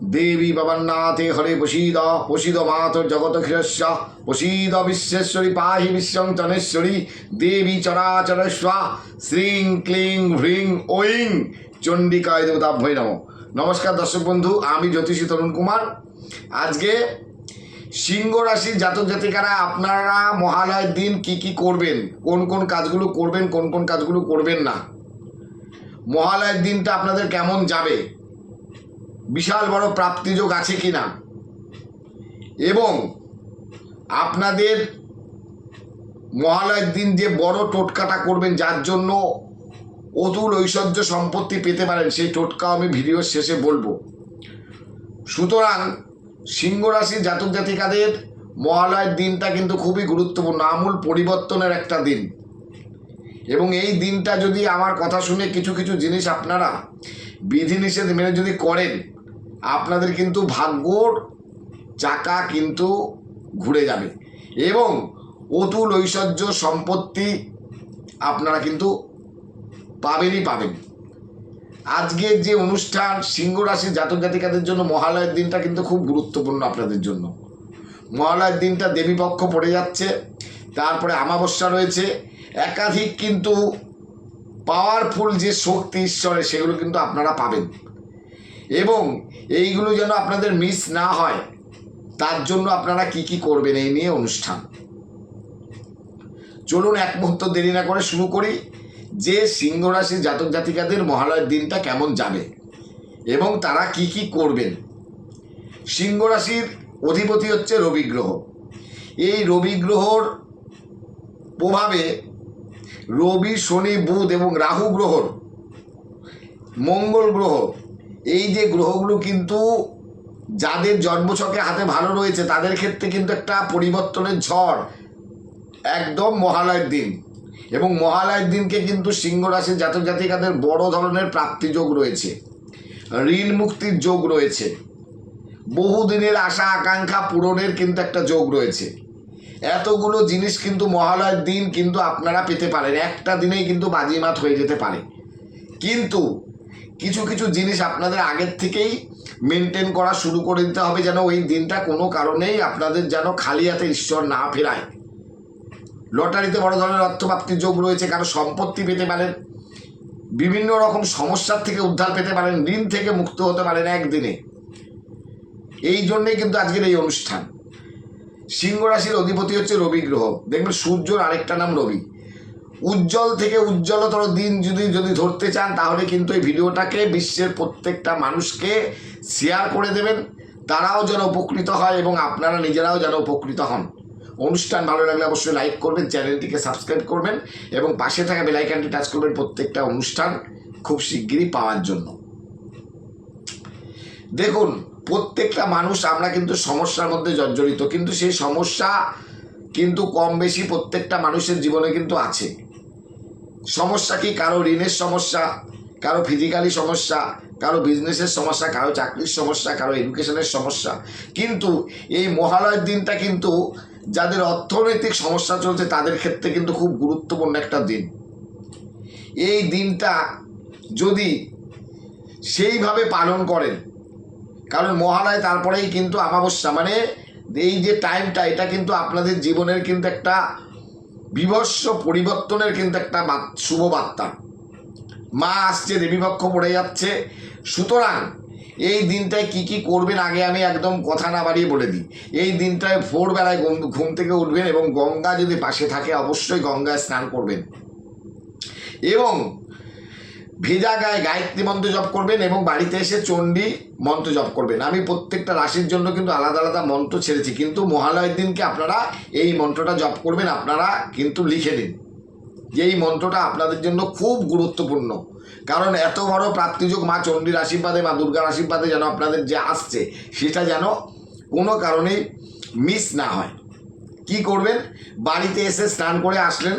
দেবী বাবান্নাথে হরে প্রসীদ প্রসীদ মাতর জগত ক্ষীরস্য প্রসীদ বিশ্বেশ্বরী পাহি বিশ্বং তনেশ্বরী দেবী চরাচরস্বা শ্রীং ক্লিং হ্রিং ঐং চণ্ডিকায় দেবতাভ্যই নম। নমস্কার দর্শক বন্ধু, আমি জ্যোতিষী তরুণ কুমার। আজকে সিংহ রাশির জাতক জাতিকারা, আপনারা মহালয়ের দিন কি কি করবেন? কোন কোন কাজগুলো করবেন, কোন কোন কাজগুলো করবেন না? মহালয়ের দিনটা আপনাদের কেমন যাবে? বিশাল বড় প্রাপ্তিযোগ আছে কি না এবং আপনাদের মহালয়ের দিন যে বড় টোটকাটা করবেন, যার জন্য অতুল ঐশ্বর্য সম্পত্তি পেতে পারেন, সেই টোটকাও আমি ভিডিওর শেষে বলব। সুতরাং সিংহ রাশির জাতক জাতিকাদের মহালয়ের দিনটা কিন্তু খুবই গুরুত্বপূর্ণ, আমূল পরিবর্তনের একটা দিন। এবং এই দিনটা যদি আমার কথা শুনে কিছু কিছু জিনিস আপনারা বিধিনিষেধ মেনে যদি করেন আপনাদের কিন্তু ভাগ্যর চাকা কিন্তু ঘুরে যাবে। এবং অতুল ঐশ্বর্য সম্পত্তি আপনারা কিন্তু পাবেনই পাবেন। আজকের যে অনুষ্ঠান সিংহ রাশির জাতক জাতিকাদের জন্য মহালয়ের দিনটা কিন্তু খুব গুরুত্বপূর্ণ আপনাদের জন্য। মহালয়ের দিনটা দেবীপক্ষ পড়ে যাচ্ছে, তারপরে আমাবস্যা রয়েছে, একাধিক কিন্তু পাওয়ারফুল যে শক্তি ঈশ্বরের, সেগুলো কিন্তু আপনারা পাবেন। এবং এইগুলো যেন আপনাদের মিস না হয়, তার জন্য আপনারা কি কি করবেন এই নিয়ে অনুষ্ঠান। চলুন এক মুহূর্ত দেরি না করে শুরু করি, যে সিংহ রাশির জাতক জাতিকাদের মহালয়ের দিনটা কেমন যাবে এবং তারা কি কি করবেন। সিংহ রাশির অধিপতি হচ্ছে রবি গ্রহ। এই রবি গ্রহর প্রভাবে রবি, শনি, বুধ এবং রাহু গ্রহর মঙ্গল গ্রহ এই যে গ্রহগুলো কিন্তু যাদের জন্মছকে হাতে ভালো রয়েছে, তাদের ক্ষেত্রে কিন্তু একটা পরিবর্তনের ঝড়। একদম মহালয়ের দিন। এবং মহালয়ের দিনকে কিন্তু সিংহ রাশির জাতক জাতিকাদের বড় ধরনের প্রাপ্তি যোগ রয়েছে। ঋণ মুক্তির যোগ রয়েছে। বহুদিনের আশা, আকাঙ্ক্ষা পূরণের কিন্তু একটা যোগ রয়েছে। এতগুলো জিনিস কিন্তু মহালয়ের দিন কিন্তু আপনারা পেতে পারেন। একটা দিনেই কিন্তু বাজিমাত হয়ে যেতে পারে। কিন্তু কিছু কিছু জিনিস আপনাদের আগের থেকেই মেনটেন করা শুরু করে দিতে হবে যেন ওই দিনটা কোনো কারণেই আপনাদের যেন খালি হাতে ঈশ্বর না ফেরায়। লটারিতে বড় ধরনের অর্থপ্রাপ্তির যোগ রয়েছে, কারও সম্পত্তি পেতে পারেন, বিভিন্ন রকম সমস্যার থেকে উদ্ধার পেতে পারেন, ঋণ থেকে মুক্ত হতে পারেন একদিনে। এই জন্যেই কিন্তু আজকের এই অনুষ্ঠান। সিংহ রাশির অধিপতি হচ্ছে রবি গ্রহ। দেখবেন সূর্যর আরেকটা নাম রবি। উজ্জ্বল থেকে উজ্জ্বলতর দিন যদি যদি ধরতে চান, তাহলে কিন্তু এই ভিডিওটাকে বিশ্বের প্রত্যেকটা মানুষকে শেয়ার করে দেবেন। তারাও যেন উপকৃত হয় এবং আপনারা নিজেরাও যেন উপকৃত হন। অনুষ্ঠান ভালো লাগলে অবশ্যই লাইক করবেন, চ্যানেলটিকে সাবস্ক্রাইব করবেন এবং পাশে থাকা বেলাইকানটি টাচ করবেন প্রত্যেকটা অনুষ্ঠান খুব শিগগিরই পাওয়ার জন্য। দেখুন, প্রত্যেকটা মানুষ আমরা কিন্তু সমস্যার মধ্যে জর্জরিত, কিন্তু সেই সমস্যা কিন্তু কম বেশি প্রত্যেকটা মানুষের জীবনে কিন্তু আছে। সমস্যা কি? কারও ঋণের সমস্যা, কারও ফিজিক্যালি সমস্যা, কারও বিজনেসের সমস্যা, কারও চাকরির সমস্যা, কারও এডুকেশনের সমস্যা। কিন্তু এই মহালয়ের দিনটা কিন্তু যাদের অর্থনৈতিক সমস্যা চলছে, তাদের ক্ষেত্রে কিন্তু খুব গুরুত্বপূর্ণ একটা দিন। এই দিনটা যদি সেইভাবে পালন করেন, কারণ মহালয় তারপরেই কিন্তু অমাবস্যা মানে এই যে টাইমটা এটা কিন্তু আপনাদের জীবনের কিন্তু একটা বিভৎস পরিবর্তনের কিন্তু একটা শুভ বার্তা। মা আসছে দেবীপক্ষ পড়ে যাচ্ছে। সুতরাং এই দিনটায় কি কি করবেন আগে আমি একদম কথা না বাড়িয়ে বলে দিই। এই দিনটায় ভোরবেলায় ঘুম থেকে উঠবেন এবং গঙ্গা যদি পাশে থাকে, অবশ্যই গঙ্গায় স্নান করবেন। এবং ভেজা গায়ে গায়ত্রী মন্ত্র জপ করবেন এবং বাড়িতে এসে চণ্ডী মন্ত্র জপ করবেন। আমি প্রত্যেকটা রাশির জন্য কিন্তু আলাদা আলাদা মন্ত্র ছেড়েছি। কিন্তু মহালয়ের দিনকে আপনারা এই মন্ত্রটা জপ করবেন, আপনারা কিন্তু লিখে নিন। যে এই মন্ত্রটা আপনাদের জন্য খুব গুরুত্বপূর্ণ। কারণ এত বড় প্রাপ্তিযোগ মা চণ্ডীর আশীর্বাদে, মা দুর্গার আশীর্বাদে যেন আপনাদের যে আসছে, সেটা যেন কোনো কারণেই মিস না হয়। কি করবেন? বাড়িতে এসে স্নান করে আসলেন।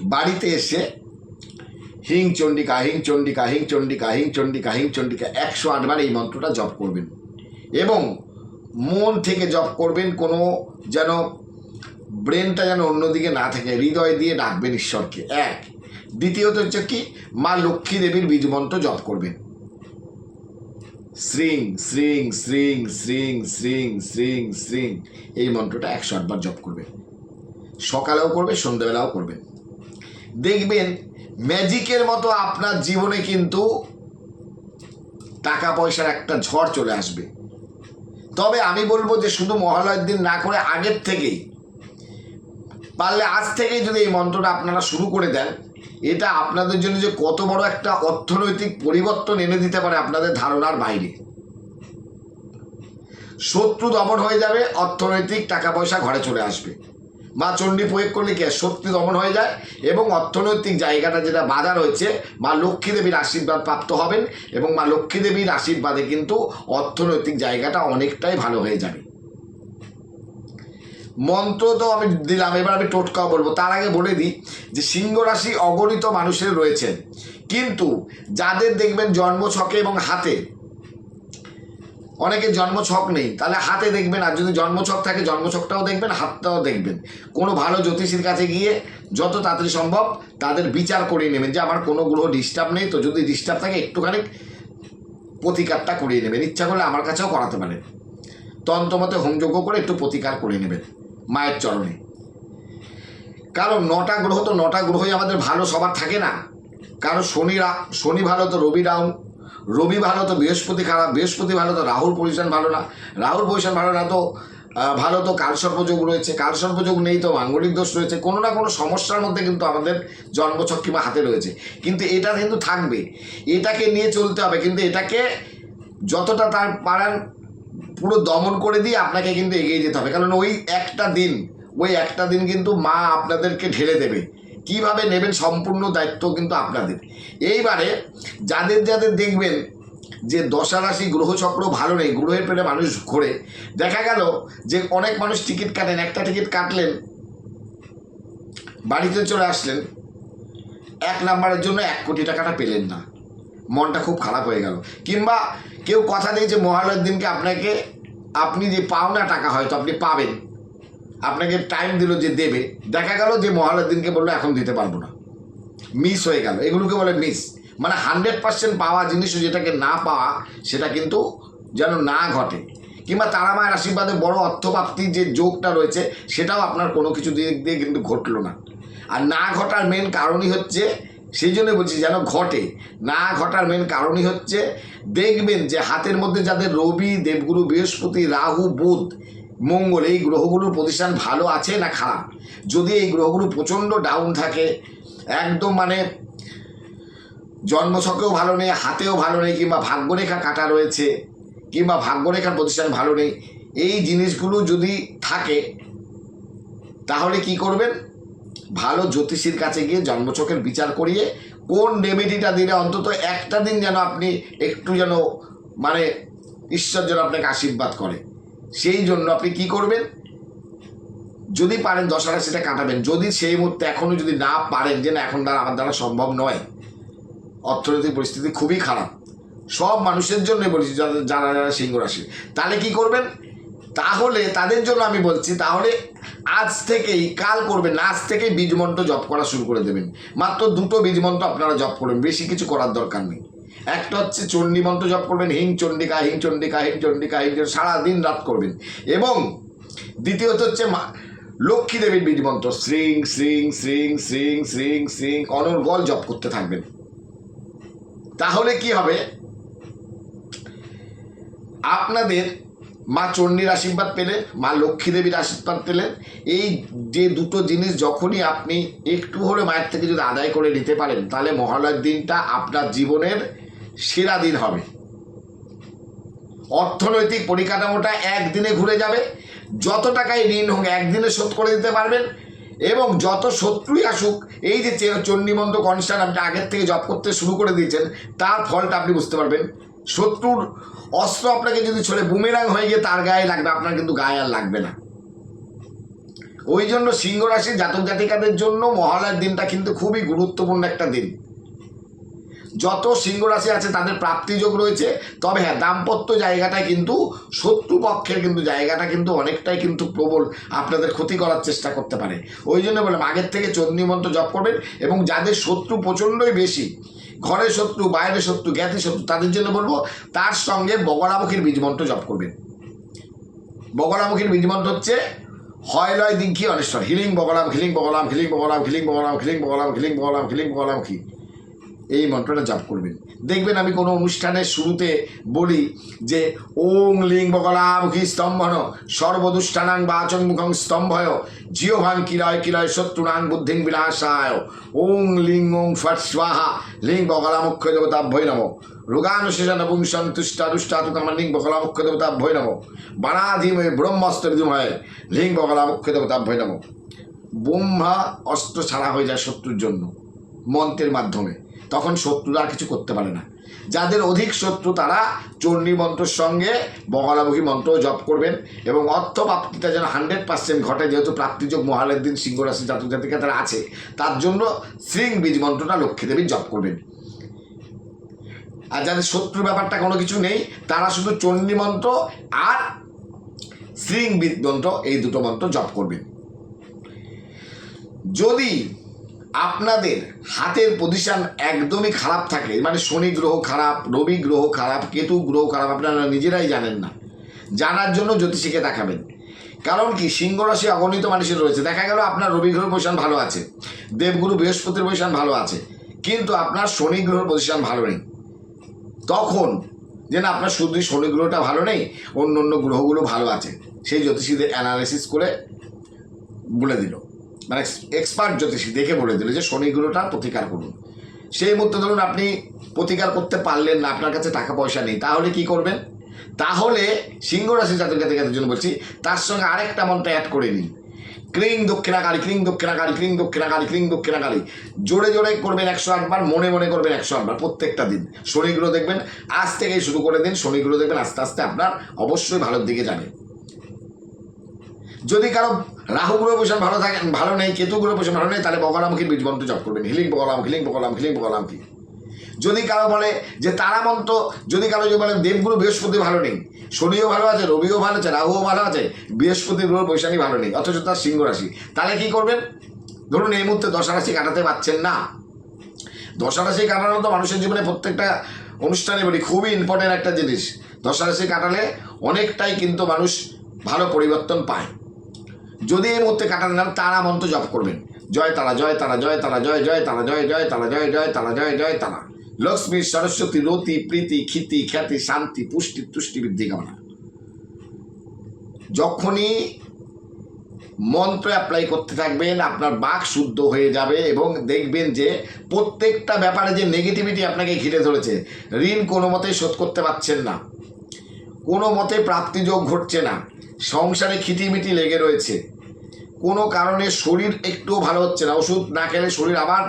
বাড়িতে এসে হিং চণ্ডিকা হিং চণ্ডিকা হিং চণ্ডিকা হিং চণ্ডিকা হিং চণ্ডিকা, একশো আটবার এই মন্ত্রটা জপ করবেন। এবং মন থেকে জপ করবেন কোনো যেন ব্রেনটা যেন অন্যদিকে না থাকে, হৃদয় দিয়ে ডাকবেন ঈশ্বরকে। এক। দ্বিতীয়ত হচ্ছে কি? মা লক্ষ্মী দেবীর বীজ মন্ত্র জপ করবেন। শ্রিং শ্রিং শ্রিং শ্রিং শ্রিং শ্রিং শ্রিং, এই মন্ত্রটা একশো আটবার জপ করবে সকালেও করবে সন্ধ্যেবেলাও করবেন। দেখবেন ম্যাজিকের মতো আপনার জীবনে কিন্তু টাকা পয়সার একটা ঝড় চলে আসবে। তবে আমি বলব যে শুধু মহালয়ের দিন না করে আগের থেকেই, পারলে আজ থেকেই যদি এই মন্ত্রটা আপনারা শুরু করে দেন, এটা আপনাদের জন্য যে কত বড় একটা অর্থনৈতিক পরিবর্তন এনে দিতে পারে আপনাদের ধারণার বাইরে। শত্রু দমন হয়ে যাবে, অর্থনৈতিক টাকা পয়সা ঘরে চলে আসবে। মা চণ্ডী প্রয়োগ করলে কি? শক্তি দমন হয়ে যায় এবং অর্থনৈতিক জায়গাটা যেটা বাধা রয়েছে, মা লক্ষ্মী দেবীর আশীর্বাদ প্রাপ্ত হবেন এবং মা লক্ষ্মী দেবীর আশীর্বাদে কিন্তু অর্থনৈতিক জায়গাটা অনেকটাই ভালো হয়ে যাবে। মন্ত্র তো আমি দিলাম, এবার আমি টোটকাও বলব। তার আগে বলে দিই যে সিংহ রাশি অগণিত মানুষের রয়েছেন কিন্তু যাদের দেখবেন জন্মছকে এবং হাতে অনেকে জন্মছক নেই, তাহলে হাতে দেখবেন, আর যদি জন্মছক থাকে, জন্মছকটাও দেখবেন, হাতটাও দেখবেন। কোনো ভালো জ্যোতিষীর কাছে গিয়ে যত তাড়াতাড়ি সম্ভব তাদের বিচার করিয়ে নেবেন যে আমার কোনো গ্রহ ডিস্টার্ব নেই, তো যদি ডিস্টার্ব থাকে, একটুখানি প্রতিকারটা করিয়ে নেবেন। ইচ্ছা করলে আমার কাছেও করাতে পারেন। তন্ত্রমতে হোমযজ্ঞ করে একটু প্রতিকার করে নেবেন, মায়ের চরণে। কারণ নটা গ্রহ তো নটা গ্রহই আমাদের ভালো, সবার থাকে না। কারণ শনি শনি ভালো তো রবি ডাউন রবি ভালো তো বৃহস্পতি খারাপ, বৃহস্পতি ভালো তো রাহুর পজিশন ভালো না। রাহুর পজিশন ভালো না তো ভালো তো কালসর্পযোগ রয়েছে। কালসর্পযোগ নেই তো মাঙ্গলিক দোষ রয়েছে। কোনো না কোনো সমস্যার মধ্যে কিন্তু আমাদের জন্মছক কিংবা হাতে রয়েছে। কিন্তু এটা কিন্তু থাকবে। এটাকে নিয়ে চলতে হবে। কিন্তু এটাকে যতটা তার পারান পুরো দমন করে দিয়ে আপনাকে কিন্তু এগিয়ে যেতে হবে। কারণ ওই একটা দিন, ওই একটা দিন কিন্তু মা আপনাদেরকে ঢেলে দেবে। কীভাবে নেবেন সম্পূর্ণ দায়িত্ব কিন্তু আপনাদের। এইবারে যাদের যাদের দেখবেন যে দশা রাশি গ্রহচক্র ভালো নেই, গ্রহের পেটে মানুষ ঘোরে, দেখা গেল যে অনেক মানুষ টিকিট কাটেন, একটা টিকিট কাটলেন, বাড়িতে চলে আসলেন, এক নাম্বারের জন্য এক কোটি টাকাটা পেলেন না। মনটা খুব খারাপ হয়ে গেল। কিংবা কেউ কথা দিয়েছে, মহালয়ের দিনকে আপনাকে, আপনি যে পাওনা টাকা হয়তো আপনি পাবেন আপনাকে টাইম দিল যে দেবে, দেখা গেল যে মহালয়ের দিনকে বলল, এখন দিতে পারব না। মিস হয়ে গেল। এগুলোকে বলে মিস মানে হান্ড্রেড পার্সেন্ট পাওয়া জিনিসও যেটাকে না পাওয়া, সেটা কিন্তু যেন না ঘটে। কিংবা তারা মায়ের আশীর্বাদে বড় অর্থপ্রাপ্তির যে যোগটা রয়েছে, সেটাও আপনার কোনো কিছু দিক দিয়ে কিন্তু ঘটলো না। আর না ঘটার মেন কারণই হচ্ছে, সেই জন্য বলছি যেন ঘটে। না ঘটার মেন কারণই হচ্ছে, দেখবেন যে হাতের মধ্যে যাদের রবি, দেবগুরু, বৃহস্পতি, রাহু, বুধ মঙ্গল, এই গ্রহগুলোর প্রতিষ্ঠান ভালো আছে না খারাপ? যদি এই গ্রহগুলো প্রচণ্ড ডাউন থাকে, একদম মানে জন্মছকেও ভালো নেই, হাতেও ভালো নেই, কিংবা ভাগ্যরেখা কাটা রয়েছে, কিংবা ভাগ্যরেখার প্রতিষ্ঠান ভালো নেই, এই জিনিসগুলো যদি থাকে, তাহলে কি করবেন? ভালো জ্যোতিষীর কাছে গিয়ে জন্মছকের বিচার করিয়ে, কোন রেমেডিটা দিলে অন্তত একটা দিন যেন আপনি একটু যেন মানে ঈশ্বর যেন আপনাকে আশীর্বাদ করে। সেই জন্য আপনি কি করবেন? যদি পারেন দশ রাশিটা কাটাবেন। যদি সেই মুহূর্তে এখনও যদি না পারেন যে না, এখন দ্বারা আমার দ্বারা সম্ভব নয়, অর্থনৈতিক পরিস্থিতি খুবই খারাপ। সব মানুষের জন্য বলছি, যারা যারা সিংহ রাশি, তাহলে কি করবেন? তাহলে তাদের জন্য আমি বলছি, তাহলে আজ থেকেই কাল করবেন, আজ থেকেই বীজ মন্ত্র জপ করা শুরু করে দেবেন। মাত্র দুটো বীজ মন্ত্র আপনারা জপ করবেন বেশি কিছু করার দরকার নেই। একটা হচ্ছে চণ্ডী মন্ত্র জপ করবেন হিং চণ্ডিকা হিং চণ্ডিকা হিং চণ্ডিকা হিং চণ্ডিকা, সারা দিন রাত করবেন। এবং দ্বিতীয়ত হচ্ছে মা লক্ষ্মী দেবীর বীজ মন্ত্র শ্রিং শ্রিং শ্রিং শ্রিং শ্রিং শ্রিং অনর্গল জপ করতে থাকবেন। তাহলে কি হবে? আপনাদের মা চণ্ডীর আশীর্বাদ পেলেন মা লক্ষ্মী দেবীর আশীর্বাদ পেলেন এই যে দুটো জিনিস যখনই আপনি একটু হলে মায়ের থেকে যদি আদায় করে নিতে পারেন তাহলে মহালয়ের দিনটা আপনার জীবনের সেরা দিন হবে। অর্থনৈতিক পরিকাঠামোটা একদিনে ঘুরে যাবে। যত টাকায় ঋণ হোক, একদিনে শোধ করে দিতে পারবেন। এবং যত শত্রুই আসুক, এই যে চে- চণ্ডীমন্ত্র কনস্টান আপনি আগের থেকে জব করতে শুরু করে দিয়েছেন, তার ফলটা আপনি বুঝতে পারবেন। শত্রুর অস্ত্র আপনাকে যদি ছড়ে বুমেরাং হয়ে গিয়ে তার গায়ে লাগবে, আপনার কিন্তু গায়ে আর লাগবে না। ওই জন্য সিংহ রাশির জাতক জাতিকাদের জন্য মহালয়ার দিনটা কিন্তু খুবই গুরুত্বপূর্ণ একটা দিন। যত সিংহ রাশি আছে, তাদের প্রাপ্তিযোগ রয়েছে। তবে হ্যাঁ দাম্পত্য জায়গাটায় কিন্তু শত্রুপক্ষের কিন্তু জায়গাটা কিন্তু অনেকটাই কিন্তু প্রবল, আপনাদের ক্ষতি করার চেষ্টা করতে পারে। ওই জন্য বললাম, আগের থেকে চন্ডী মন্ত্র জপ করবেন এবং যাদের শত্রু প্রচণ্ডই বেশি ঘরের শত্রু বাইরের শত্রু, জ্ঞাতি শত্রু, তাদের জন্য বলব, তার সঙ্গে বগলামুখীর বীজমন্ত্র জপ করবেন। বগলামুখীর বীজমন্ত্র হচ্ছে, হয়, লয়, দিঘি, অনেশ্বর। হিলিং, বগলাম হিলিং বগলাম হিলিং বগলাম হিলিং বগলাম হিলিং বগলাম হিলিং বগলাম, হিলিং বগলামুখী এই মন্ত্রটা জপ করবেন। দেখবেন আমি কোনো অনুষ্ঠানের শুরুতে বলি যে, ওং লিং বগলামুখী স্তম্ভন, সর্বদুষ্ঠানাং বাচং মুখং স্তম্ভয় জিওভাং কিলয় কিলয় শত্রুনাং বুদ্ধিং বিলাসায়, ওং লিং ওং ফট স্বাহা, লিং বগলামুখ্য দেবতাভ্যই নম। রোগানুশেষণ পুংসং তুষ্টাদুষ্টাতু কামা লিং বগলামুখ্য দেবতাভ্যই নম। বাণাধিময় ব্রহ্মাস্ত্র বিদুময় লিং বগলামুখ্য দেবতাভ্যই নম। ব্রহ্মা অস্ত্র ছাড়া হয়ে যায় শত্রুর জন্য মন্ত্রের মাধ্যমে। তখন আর কিছু করতে পারে না। যাদের অধিক শত্রু তারা চণ্ডী মন্ত্রের সঙ্গে বগলামুখী মন্ত্রও জপ করবেন এবং অর্থ প্রাপ্তিটা যেন হান্ড্রেড পার্সেন্ট ঘটে, যেহেতু প্রাপ্তিযোগ মহালের দিন সিংহ রাশি জাতক জাতিকা তারা আছে, তার জন্য শ্রীং বীজ মন্ত্রটা লক্ষ্মী দেবীর জপ করবেন। আর যাদের শত্রুর ব্যাপারটা কোনো কিছু নেই, তারা শুধু চণ্ডী মন্ত্র আর শ্রীং বীজ মন্ত্র এই দুটো মন্ত্র জপ করবেন। যদি আপনাদের হাতের পজিশন একদমই খারাপ থাকে। মানে শনি গ্রহ খারাপ, রবি গ্রহ খারাপ, কেতু গ্রহ খারাপ, আপনারা নিজেরাই জানেন না। জানার জন্য জ্যোতিষীকে দেখাবেন। কারণ কি? সিংহ রাশি অগণিত মানুষের রয়েছে। দেখা গেল আপনার রবি গ্রহের পজিশন ভালো আছে। দেবগুরু বৃহস্পতির পজিশন ভালো আছে। কিন্তু আপনার শনি গ্রহের পজিশন ভালো নেই। তখন যে না আপনার শুধু শনি গ্রহটা ভালো নেই অন্য অন্য গ্রহগুলো ভালো আছে। সেই জ্যোতিষীদের অ্যানালিসিস করে বলে দিল। মানে এক্সপার্ট জ্যোতিষী দেখে বলে দিল যে শনি গ্রহটা প্রতিকার করুন। সেই মুহূর্তে ধরুন আপনি প্রতিকার করতে পারলেন না, আপনার কাছে টাকা পয়সা নেই, তাহলে কি করবেন? তাহলে সিংহ রাশি জাতক জাতিকাদের জন্য বলছি, তার সঙ্গে আরেকটা মন্ত্র অ্যাড করে নিন। ক্রিং দক্ষিণাকালী ক্রিং দক্ষিণাকালী ক্রিং দক্ষিণাকালী ক্রিং দক্ষিণাকালী জোরে জোরে করবেন একশো আটবার, মনে মনে করবেন একশো আটবার প্রত্যেকটা দিন। শনিগুলো দেখবেন, আজ থেকেই শুরু করে দিন শনিগুলো দেখবেন আস্তে আস্তে আপনার অবশ্যই ভালোর দিকে যাবে। যদি কারও রাহু গ্রহ পোষণ ভালো থাকে, ভালো নেই, কেতু গ্রহ পোষণ ভালো নেই, তাহলে বগলামুখীর বীজ মন্ত্র জপ করবেন। হিলিং বগলাম হিলিং বগলাম হিলিং বগলাম কি যদি কারও বলে যে তারা মন্ত্র, যদি কারও যে বলে দেবগুরু বৃহস্পতি ভালো নেই, শনিও ভালো আছে, রবিও ভালো আছে, রাহুও ভালো আছে, বৃহস্পতি, গ্রহ, বৈশাখী ভালো নেই, অথচ তার সিংহ রাশি। তাহলে কী করবেন? ধরুন এই মুহূর্তে দশা রাশি কাটাতে পারছেন না। দশা রাশি কাটানো তো মানুষের জীবনে প্রত্যেকটা অনুষ্ঠানে বলি খুবই ইম্পর্টেন্ট একটা জিনিস। দশা রাশি কাটালে অনেকটাই কিন্তু মানুষ ভালো পরিবর্তন পায়। যদি এই মুহূর্তে কাটাতে না, তারা মন্ত্র জপ করবেন। জয় তারা জয় তারা জয় তারা, জয় জয় তারা, জয় জয় তারা, জয় জয় তারা, জয় জয় তারা। লক্ষ্মী, সরস্বতী, রতি, প্রীতি খ্যাতি খ্যাতি, শান্তি, পুষ্টি, তুষ্টি, বৃদ্ধি, কামনা। যখনই মন্ত্র অ্যাপ্লাই করতে থাকবেন, আপনার বাক শুদ্ধ হয়ে যাবে এবং দেখবেন যে প্রত্যেকটা ব্যাপারে যে নেগেটিভিটি আপনাকে ঘিরে ধরেছে, ঋণ কোনো মতেই শোধ করতে পারছেন না। কোনো মতে প্রাপ্তিযোগ ঘটছে না। সংসারে খিটিমিটি লেগে রয়েছে। কোনো কারণে শরীর একটুও ভালো হচ্ছে না। ওষুধ না খেলে শরীর আবার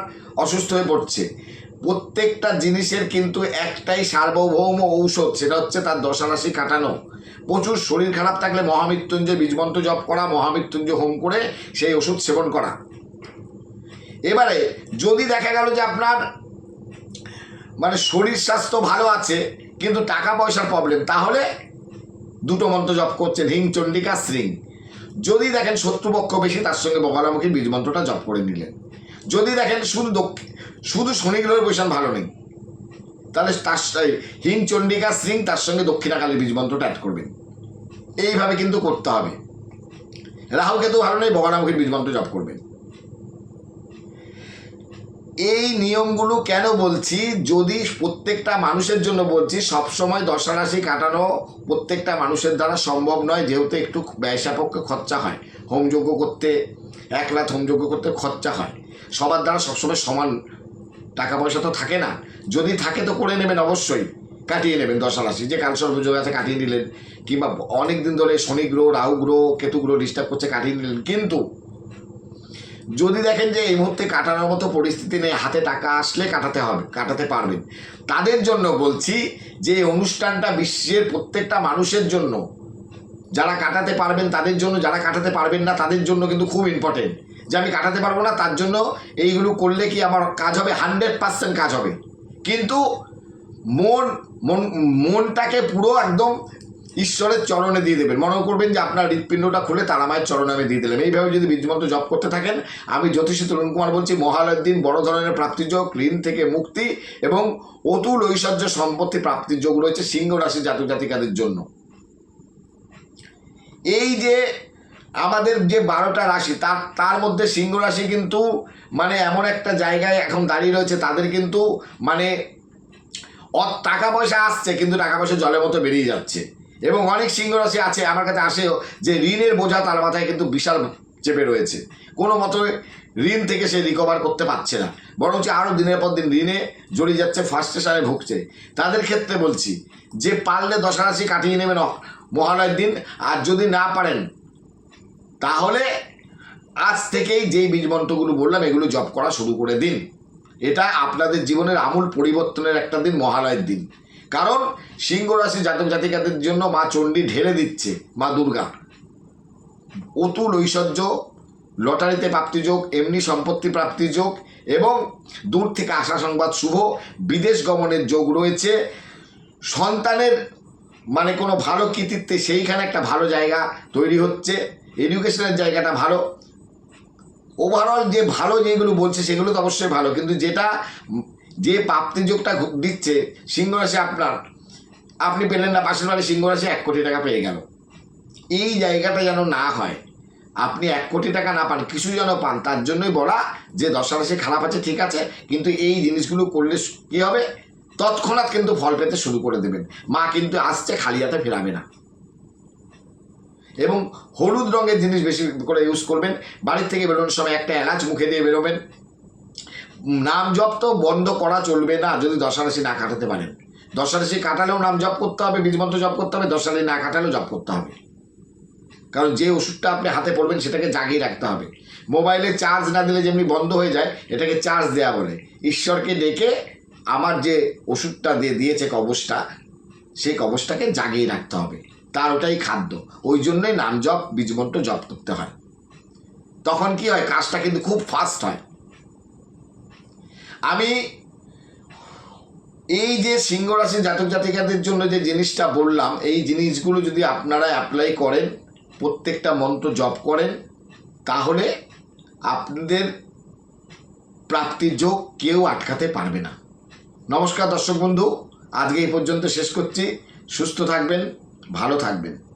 অসুস্থ হয়ে পড়ছে। প্রত্যেকটা জিনিসের কিন্তু একটাই সার্বভৌম ঔষধ, সেটা হচ্ছে তার দশারাশি কাটানো প্রচুর শরীর খারাপ থাকলে মহামৃত্যুঞ্জয় বীজমন্ত্র জপ করা, মহামৃত্যুঞ্জয় হোম করে সেই ওষুধ সেবন করা। এবারে যদি দেখা গেল যে আপনার মানে শরীর স্বাস্থ্য ভালো আছে, কিন্তু টাকা পয়সার প্রবলেম তাহলে দুটো মন্ত্র জপ করছেন হিং চণ্ডিকা, শ্রিং। যদি দেখেন শত্রুপক্ষ বেশি, তার সঙ্গে বগলামুখী বীজ মন্ত্রটা জপ করে নিলেন। যদি দেখেন শুধু শুধু শনি গ্রহের পজিশন ভালো নেই, তাহলে তার হিং চণ্ডিকা, শ্রিং, তার সঙ্গে দক্ষিণাকালী বীজ মন্ত্রটা অ্যাড করবেন। এইভাবে কিন্তু করতে হবে। রাহু কেতু ভালো নেই, বগলামুখীর বীজ মন্ত্র জপ করবেন। এই নিয়মগুলো কেন বলছি? যদি প্রত্যেকটা মানুষের জন্য বলছি, সবসময় দশা রাশি কাটানো প্রত্যেকটা মানুষের দ্বারা সম্ভব নয়, যেহেতু একটু ব্যয়সাপেক্ষে খরচা হয়। হোমযজ্ঞ করতে এক লাখ হোমযজ্ঞ করতে খরচা হয়। সবার দ্বারা সবসময় সমান টাকা পয়সা তো থাকে না। যদি থাকে তো করে নেবেন অবশ্যই, কাটিয়ে নেবেন দশারাশি। যে কাল সর্বযোগ আছে, কাটিয়ে নিলেন। কিংবা অনেক দিন ধরে শনি গ্রহ, রাহু গ্রহ, কেতু গ্রহ ডিস্টার্ব করছে, কাটিয়ে নিলেন। কিন্তু যদি দেখেন যে এই মুহূর্তে কাটানোর মতো পরিস্থিতি নেই, হাতে টাকা আসলে কাটাতে হবে, কাটাতে পারবেন। তাদের জন্য বলছি যে অনুষ্ঠানটা বিশ্বের প্রত্যেকটা মানুষের জন্য, যারা কাটাতে পারবেন তাদের জন্য, যারা কাটাতে পারবেন না তাদের জন্য কিন্তু খুব ইম্পর্টেন্ট যে আমি কাটাতে পারব না তার জন্য এইগুলো করলে কি আমার কাজ হবে? হান্ড্রেড পার্সেন্ট কাজ হবে। কিন্তু মন মন, মনটাকে পুরো একদম ঈশ্বরের চরণে দিয়ে দেবেন। মনে করবেন যে আপনার হৃৎপিণ্ডটা খুলে তারামায়ের চরণে আমি দিয়ে দিলাম এইভাবে যদি বীজমন্ত্র জপ করতে থাকেন, আমি জ্যোতিষী তরুণ কুমার বলছি, মহালয়ের দিন বড় ধরনের প্রাপ্তিযোগ, ঋণ থেকে মুক্তি এবং অতুল ঐশ্বর্য সম্পত্তি প্রাপ্তির যোগ রয়েছে সিংহ রাশি জাতক জাতিকাদের জন্য। এই যে আমাদের যে বারোটা রাশি, তার তার মধ্যে সিংহ রাশি কিন্তু মানে এমন একটা জায়গায় এখন দাঁড়িয়ে রয়েছে, তাদের কিন্তু মানে টাকা পয়সা আসছে, কিন্তু টাকা পয়সা জলের মতো বেরিয়ে যাচ্ছে। এবং অনেক সিংহ রাশি আছে, আমার কাছে আসেও যে ঋণের বোঝা তার মাথায় কিন্তু বিশাল চেপে রয়েছে। কোনো মতো ঋণ থেকে সে রিকভার করতে পারছে না। বরঞ্চ আরও দিনের পর দিন ঋণে জড়িয়ে যাচ্ছে ফার্স্টেশনে ভুগছে। তাদের ক্ষেত্রে বলছি, যে পারলে দশারাশি কাটিয়ে নেবেন মহালয়ের দিন। আর যদি না পারেন, তাহলে আজ থেকেই যেই বীজমন্ত্রগুলো বললাম, এগুলো জপ করা শুরু করে দিন। এটা আপনাদের জীবনের আমূল পরিবর্তনের একটা দিন, মহালয়ের দিন। কারণ সিংহ রাশি জাতক জাতিকাদের জন্য মা চণ্ডী ঢেলে দিচ্ছে, মা দুর্গা। অতুল ঐশ্বর্য, লটারিতে প্রাপ্তিযোগ এমনি সম্পত্তি প্রাপ্তিযোগ এবং দূর থেকে আসা সংবাদ শুভ, বিদেশ গমনের যোগ রয়েছে। সন্তানের মানে কোনো ভালো কৃতিত্বে সেইখানে একটা ভালো জায়গা তৈরি হচ্ছে এডুকেশনের জায়গাটা ভালো। ওভারঅল যে ভালো যেগুলো বলছে সেগুলো তো অবশ্যই ভালো, কিন্তু যেটা যে প্রাপ্তিযোগটা ঘু- দিচ্ছে, সিংহ রাশি আপনার, আপনি পেলেন না, পাশের বাড়ি সিংহ রাশি এক কোটি টাকা পেয়ে গেল। এই জায়গাটা যেন না হয়, আপনি এক কোটি টাকা না পান, কিছু যেন পান, তার জন্যই বলা যে দশটা রাশি খারাপ আছে, ঠিক আছে, কিন্তু এই জিনিসগুলো করলে কি হবে? তৎক্ষণাৎ কিন্তু ফল পেতে শুরু করে দেবেন। মা কিন্তু আসছে, খালি হাতে ফেরাবে না। এবং হলুদ রঙের জিনিস বেশি করে ইউজ করবেন, বাড়ির থেকে বেরোনোর সময় একটা এলাচ মুখে দিয়ে বেরোবেন। নাম জপ তো বন্ধ করা চলবে না, যদি দশারাশি না কাটাতে পারেন। দশারাশি কাটালেও নাম জপ করতে হবে বীজমন্ত্র জপ করতে হবে, দশারাশি না কাটালেও জপ করতে হবে। কারণ যে ওষুধটা আপনি হাতে পড়বেন সেটাকে জাগিয়ে রাখতে হবে। মোবাইলে চার্জ না দিলে যেমনি বন্ধ হয়ে যায়, এটাকে চার্জ দেওয়া বলে। ঈশ্বরকে ডেকে আমার যে ওষুধটা দিয়ে দিয়েছে কবচটা সেই কবচটাকে জাগিয়ে রাখতে হবে। তার ওটাই খাদ্য। ওই জন্যই নাম জপ বীজমন্ত্র জপ করতে হয়। তখন কি হয়, কাজটা কিন্তু খুব ফাস্ট হয়। আমি এই যে সিংহ রাশি জাতক জাতিকাদের জন্য যে জিনিসটা বললাম, এই জিনিসগুলো যদি আপনারা অ্যাপ্লাই করেন, প্রত্যেকটা মন্ত্র জপ করেন, তাহলে আপনাদের প্রাপ্তির যোগ কেউ আটকাতে পারবে না। নমস্কার দর্শক বন্ধু, আজকে এই পর্যন্ত শেষ করছি। সুস্থ থাকবেন, ভালো থাকবেন।